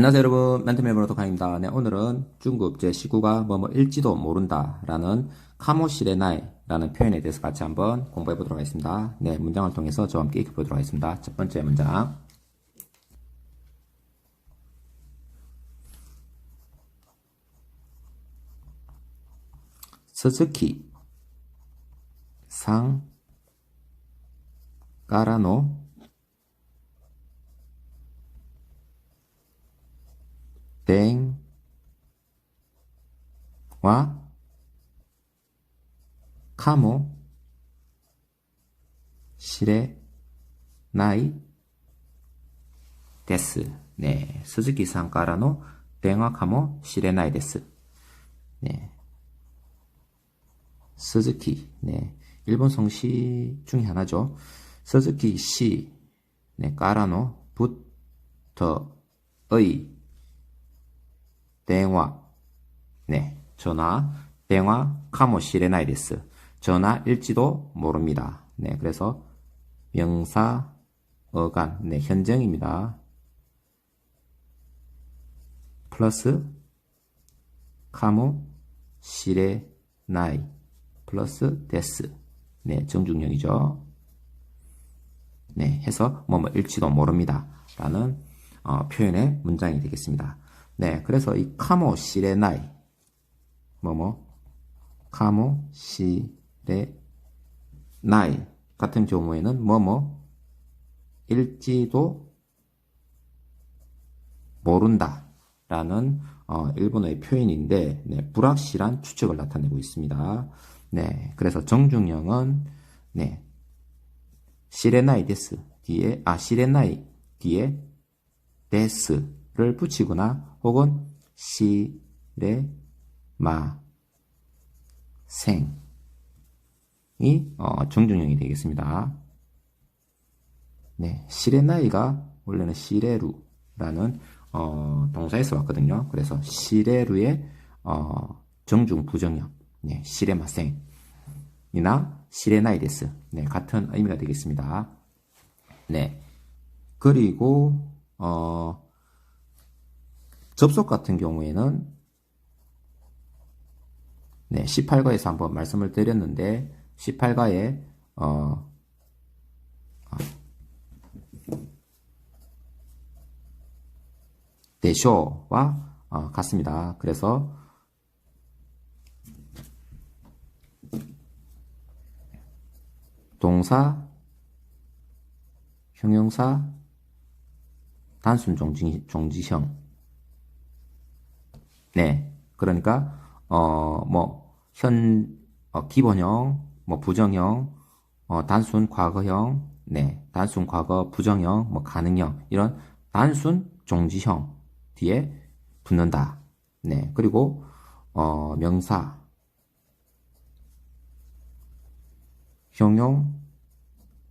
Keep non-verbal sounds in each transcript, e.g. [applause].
안녕하세요 여러분 멘토멜 브로토카입니다. 네, 오늘은 중국 제19가 뭐뭐 일지도 모른다 라는 카모시레나이 라는 표현에 대해서 같이 한번 공부해 보도록 하겠습니다. 네, 문장을 통해서 저와 함께 익혀 보도록 하겠습니다. 첫 번째 문장 스즈키 상 까라노 電話かもしれないです。ね鈴木さんからの電話かもしれないです。ね鈴木, 네. 일본 성씨 중에 하나죠. 스즈키 씨, 네, 까라노, 부터, 의, 대화, 네, 전화, 대화, 카모시레나이 데스. 전화일지도 모릅니다. 네, 그래서 명사, 어간, 네, 현정입니다. 플러스 카모, 시레, 나이, 플러스 데스. 네, 정중형이죠. 네, 해서 뭐뭐 일지도 모릅니다. 라는 어, 표현의 문장이 되겠습니다. 네, 그래서 이 카모 시레나이. 뭐뭐? 카모 시레나이. 같은 경우에는 뭐뭐? 일지도 모른다 라는 어, 일본어의 표현인데 네, 불확실한 추측을 나타내고 있습니다. 네, 그래서 정중형은 네 시레나이 데스 뒤에 아 시레나이 뒤에 데스 를 붙이거나 혹은 시레 마 생이 어, 정중형이 되겠습니다. 네, 시레나이가 원래는 시레루라는 어, 동사에서 왔거든요. 그래서 시레루의 어, 정중 부정형, 네, 시레마생이나 시레나이데스, 네, 같은 의미가 되겠습니다. 네, 그리고 어, 접속 같은 경우에는 네, 18가에서 한번 말씀을 드렸는데 18가에 어, 대쇼와 어, 같습니다. 그래서 동사, 형용사, 단순 종지, 종지형. 네. 그러니까, 어, 뭐, 현, 어, 기본형, 뭐, 부정형, 어, 단순 과거형, 네. 단순 과거, 부정형, 뭐, 가능형. 이런 단순 종지형 뒤에 붙는다. 네. 그리고, 어, 명사, 형용,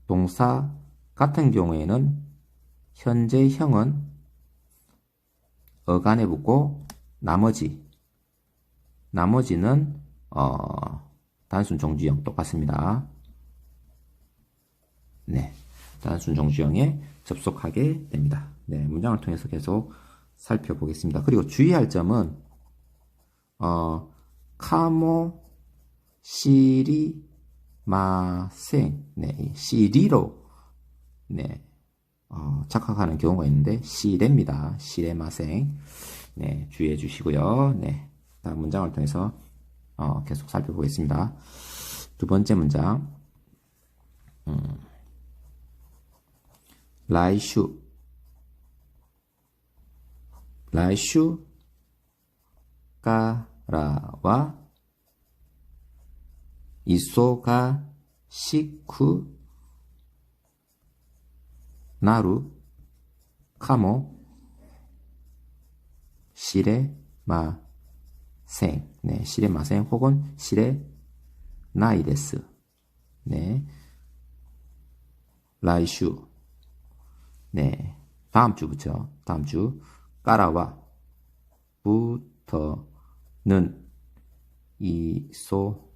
동사 같은 경우에는 현재형은 어간에 붙고 나머지 나머지는 어, 단순 종주형 똑같습니다. 네, 단순 종주형에 접속하게 됩니다. 네, 문장을 통해서 계속 살펴보겠습니다. 그리고 주의할 점은 어, 카모 시리 마생 네, 시리로 네, 어, 착각하는 경우가 있는데 시레입니다. 시레마생. 네, 주의해 주시고요. 네. 다음 문장을 통해서 어, 계속 살펴보겠습니다. 두 번째 문장. 음, 라이슈 라이슈 까라와 이소가 시쿠 나루, 카모, 시레, 마, 생. 네, 시레, 마, 생. 혹은 시레, 나이데스. 네. 라이슈. 네. 다음 주부터, 다음 주. 까라와, 부터는, 이소,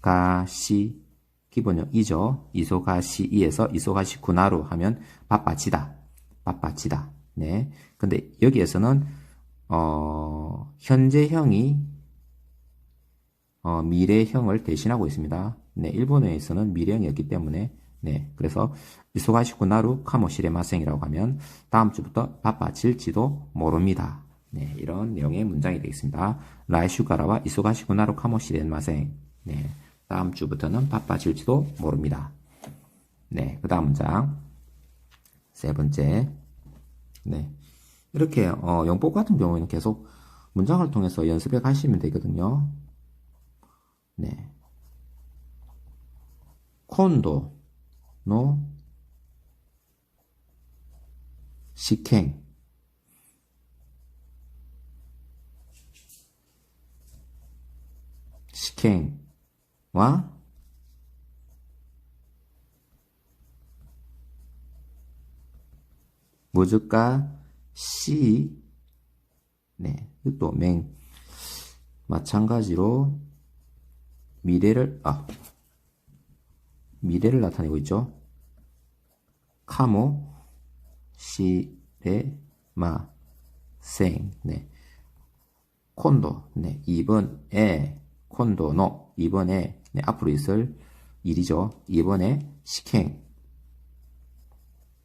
가시, 기본형 이죠. 이소가시 이에서 이소가시 구나로 하면 바빠지다. 바빠지다. 네. 근데 여기에서는 어, 현재형이 어, 미래형을 대신하고 있습니다. 네, 일본어에서는 미래형이었기 때문에 네, 그래서 이소가시고 나루 카모시레마생이라고 하면 다음 주부터 바빠질지도 모릅니다. 네, 이런 내용의 문장이 되겠습니다. 라이슈가라와 이소가시고 나루 카모시레마생. 네, 다음 주부터는 바빠질지도 모릅니다. 네, 그 다음 문장. 세 번째. 네. 이렇게, 어, 영법 같은 경우에는 계속 문장을 통해서 연습해 가시면 되거든요. 네. 콘도, 노, 식행. 식행과 무즈가 시, 네, 또 맹. 마찬가지로 미래를, 아, 미래를 나타내고 있죠. 카모, 시레, 마, 생, 네. 콘도, 네. 2번에, 콘도노, 2번에, 네. 앞으로 있을 일이죠. 2번에, 식행,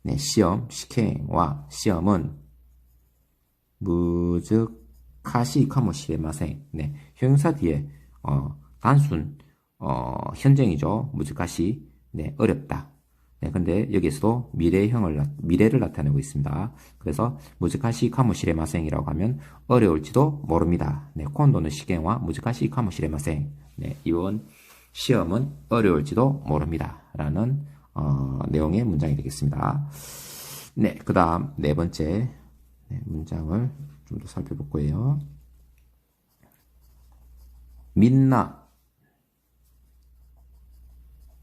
네. 시험, 식행과 시험은, 무즈카시 카모시레마생, 네. 형용사 뒤에, 어, 단순, 어, 현정이죠. 무즈카시, 네. 어렵다. 네, 근데 여기에서도 미래형을, 미래를 나타내고 있습니다. 그래서 무즈카시 카모시레마생이라고 하면 어려울지도 모릅니다. 네, 콘도는 시경와 무즈카시 카모시레마생. 네, 이번 시험은 어려울지도 모릅니다. 라는, 어, 내용의 문장이 되겠습니다. 네, 그 다음 네 번째 네, 문장을 좀 더 살펴볼 거예요. 민나.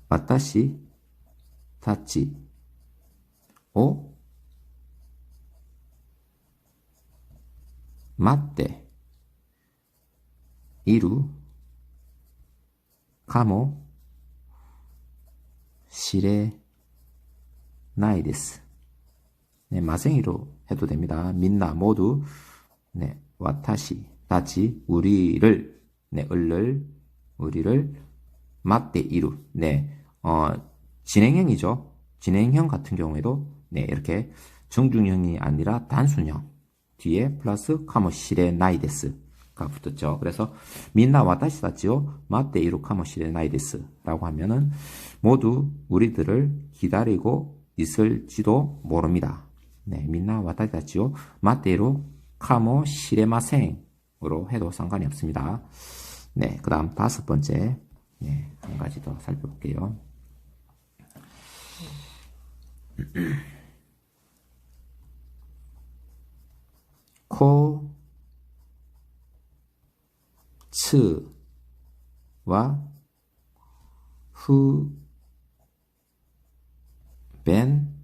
와타시. 타치. 오. 맞대 이루. 가모. 시레. 나이 데스. 네, 마생이로 해도 됩니다. 민나 모두 네, 와타시, 다치, 우리를 네, 을를 우리를 맞대 이루 네, 어, 진행형이죠. 진행형 같은 경우에도 네, 이렇게 중중형이 아니라 단순형 뒤에 플러스 카모시레 나이데스가 붙었죠. 그래서 민나 와타시 다치요 마테 이루 카모시레 나이데스라고 하면은 모두 우리들을 기다리고 있을지도 모릅니다. 네, 민나 와타시 다치요 마테 이루 카모 시레마생으로 해도 상관이 없습니다. 네, 그 다음 다섯 번째 네, 한 가지 더 살펴볼게요. [clears throat] 코, 츠 와 후, 벤,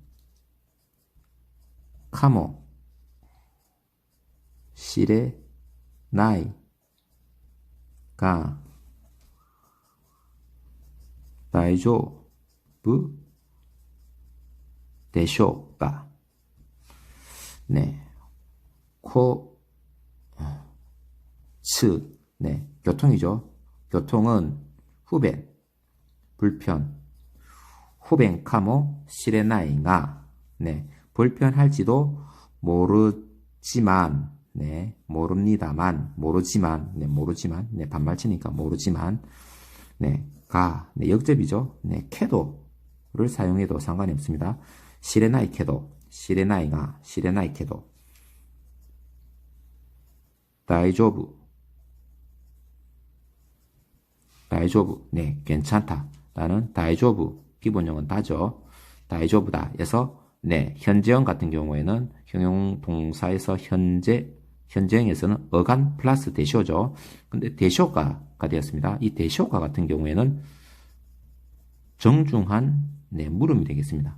카모, 시레, 나이, 가, 다이조, 부, 대쇼가 네. 코, 츠, 네. 교통이죠. 교통은 후벤, 불편, 후벤 카모, 시레나이가, 네. 불편할지도 모르지만, 네. 모릅니다만, 모르지만, 네. 모르지만, 네. 반말치니까 모르지만, 네. 가, 네. 역접이죠. 네. 캐도를 사용해도 상관이 없습니다. 시레나이 캐도, 시레나이가, 시레나이 캐도. 다이조부, 다이조부, 네, 괜찮다. 라는 다이조부, 기본형은 다죠. 다이조부다. 에서, 네, 현재형 같은 경우에는 형용 동사에서 현재, 현재형에서는 어간 플러스 대쇼죠. 근데 대쇼가가 되었습니다. 이 대쇼가 같은 경우에는 정중한, 네, 물음이 되겠습니다.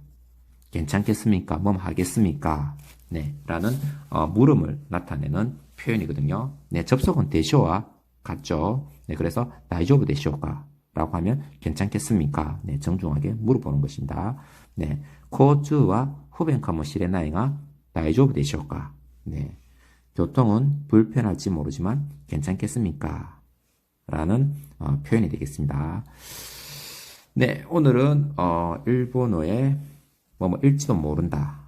괜찮겠습니까? 뭐 하겠습니까? 네, 라는 어, 물음을 나타내는 표현이거든요. 네, 접속은 대쇼와 같죠. 네, 그래서 다이조브 대쇼가 라고 하면 괜찮겠습니까? 네, 정중하게 물어보는 것입니다. 네, 코즈와 후벤카모 시레나이가 大丈夫でしょうか? 네. 교통은 불편할지 모르지만 괜찮겠습니까? 라는 어, 표현이 되겠습니다. 네, 오늘은 어, 일본어의 뭐뭐 일지도 모른다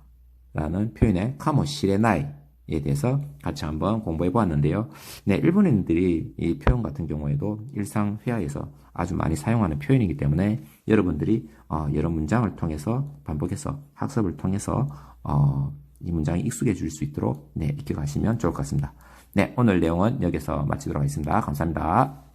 라는 표현의 카모시레나이 에 대해서 같이 한번 공부해 보았는데요. 네, 일본인들이 이 표현 같은 경우에도 일상 회화에서 아주 많이 사용하는 표현이기 때문에 여러분들이 어, 여러 문장을 통해서 반복해서 학습을 통해서 어, 이 문장이 익숙해질 수 있도록 네, 익혀가시면 좋을 것 같습니다. 네, 오늘 내용은 여기서 마치도록 하겠습니다. 감사합니다.